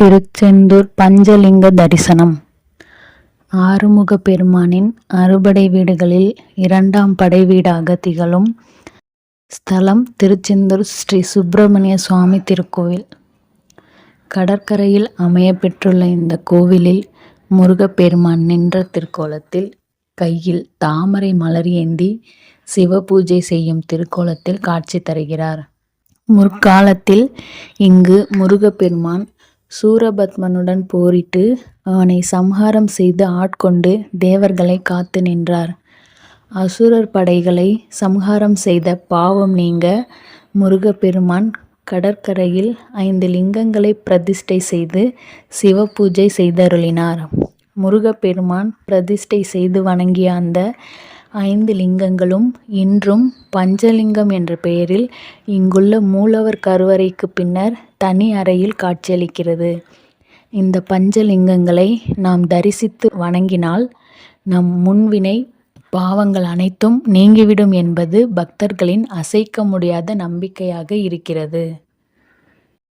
திருச்செந்தூர் பஞ்சலிங்க தரிசனம். ஆறுமுக பெருமானின் அறுபடை வீடுகளில் இரண்டாம் படை வீடாக திகழும் ஸ்தலம் திருச்செந்தூர் ஸ்ரீ சுப்பிரமணிய சுவாமி திருக்கோவில். கடற்கரையில் அமைய பெற்றுள்ள இந்த கோவிலில் முருகப்பெருமான் நின்ற திருக்கோலத்தில் கையில் தாமரை மலர் ஏந்தி சிவபூஜை செய்யும் திருக்கோலத்தில் காட்சி தருகிறார். முற்காலத்தில் இங்கு முருகப்பெருமான் சூரபத்மனுடன் போரிட்டு அவனை சம்ஹாரம் செய்து ஆட்கொண்டு தேவர்களை காத்து நின்றார். அசுரர் படைகளை சம்ஹாரம் செய்த பாவம் நீங்க முருகப்பெருமான் கடற்கரையில் ஐந்து லிங்கங்களை பிரதிஷ்டை செய்து சிவபூஜை செய்தருளினார். முருகப்பெருமான் பிரதிஷ்டை செய்து வணங்கிய அந்த ஐந்து லிங்கங்களும் இன்றும் பஞ்சலிங்கம் என்ற பெயரில் இங்குள்ள மூலவர் கருவறைக்கு பின்னர் தனி அறையில் காட்சியளிக்கிறது. இந்த பஞ்சலிங்கங்களை நாம் தரிசித்து வணங்கினால் நம் முன்வினை பாவங்கள் அனைத்தும் நீங்கிவிடும் என்பது பக்தர்களின் அசைக்க முடியாத நம்பிக்கையாக இருக்கிறது.